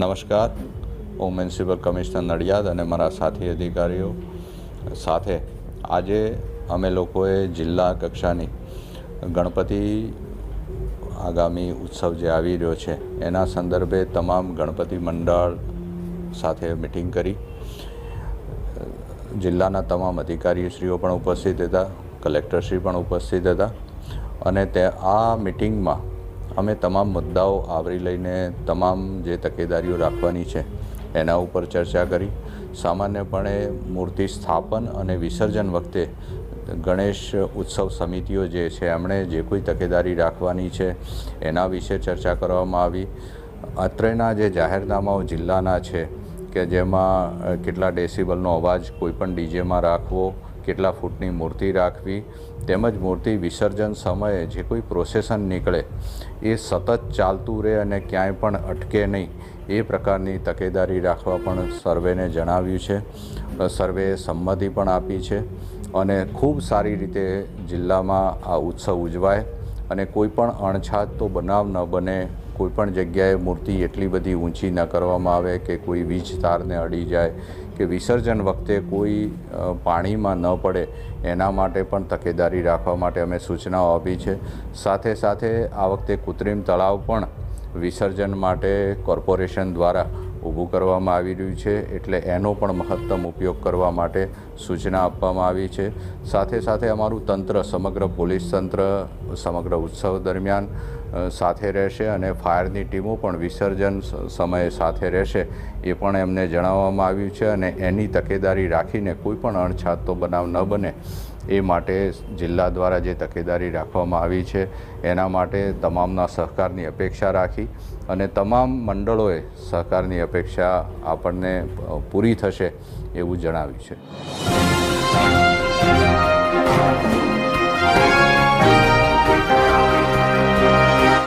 નમસ્કાર. હું municipal commissioner Nadiad અને મારા સાથી અધિકારીઓ સાથે આજે અમે લોકોએ જિલ્લા કક્ષાની ગણપતિ આગામી ઉત્સવ જે આવી રહ્યો છે, એના સંદર્ભે તમામ ગણપતિ મંડળ સાથે મિટિંગ કરી. જિલ્લાના તમામ અધિકારીશ્રીઓ પણ ઉપસ્થિત હતા, કલેક્ટરશ્રી પણ ઉપસ્થિત હતા અને તે આ મિટિંગમાં અમે તમામ મુદ્દાઓ આવરી લઈને તમામ જે તકેદારીઓ રાખવાની છે, એના ઉપર ચર્ચા કરી. સામાન્યપણે મૂર્તિ સ્થાપન અને વિસર્જન વખતે ગણેશ ઉત્સવ સમિતિઓ જે છે, એમણે જે કોઈ તકેદારી રાખવાની છે, એના વિશે ચર્ચા કરવામાં આવી. અત્રેના જે જાહેરનામાઓ જિલ્લાના છે કે જેમાં કેટલા ડેસિબલનો અવાજ કોઈપણ ડીજેમાં રાખવો કેટલા ફૂટની મૂર્તિ રાખવી તેમજ મૂર્તિ વિસર્જન સમયે જે કોઈ પ્રોસેસન નીકળે, એ સતત ચાલતું રહે અને ક્યાંય પણ અટકે નહીં, એ પ્રકારની તકેદારી રાખવા પણ સર્વેને જણાવ્યું છે. સર્વેએ સંમતિ પણ આપી છે અને ખૂબ સારી રીતે જિલ્લામાં આ ઉત્સવ ઉજવાય અને કોઈ પણ અણછાત તો બનાવ ન બને, કોઈ પણ જગ્યાએ મૂર્તિ એટલી બધી ઊંચી ન કરવામાં આવે કે કોઈ વીજ તારને અડી જાય કે વિસર્જન વખતે કોઈ પાણીમાં ન પડે, એના માટે પણ તકેદારી રાખવા માટે અમે સૂચનાઓ આપી છે. સાથે સાથે આ વખતે કૃત્રિમ તળાવ પણ વિસર્જન માટે કોર્પોરેશન દ્વારા ઊભું કરવામાં આવી રહ્યું છે, એટલે એનો પણ મહત્તમ ઉપયોગ કરવા માટે સૂચના આપવામાં આવી છે. સાથે સાથે અમારું તંત્ર, સમગ્ર પોલીસ તંત્ર, સમગ્ર ઉત્સવ દરમિયાન સાથે રહેશે અને ફાયરની ટીમો પણ વિસર્જન સમયે સાથે રહેશે એ પણ એમને જણાવવામાં આવ્યું છે અને એની તકેદારી રાખીને કોઈ પણ અણછાતો બનાવ ન બને એ માટે જિલ્લા દ્વારા જે તકેદારી રાખવામાં આવી છે એના માટે તમામના સહકારની અપેક્ષા રાખી અને તમામ મંડળોએ સહકારની અપેક્ષા આપણને પૂરી થશે એવું જણાવ્યું છે.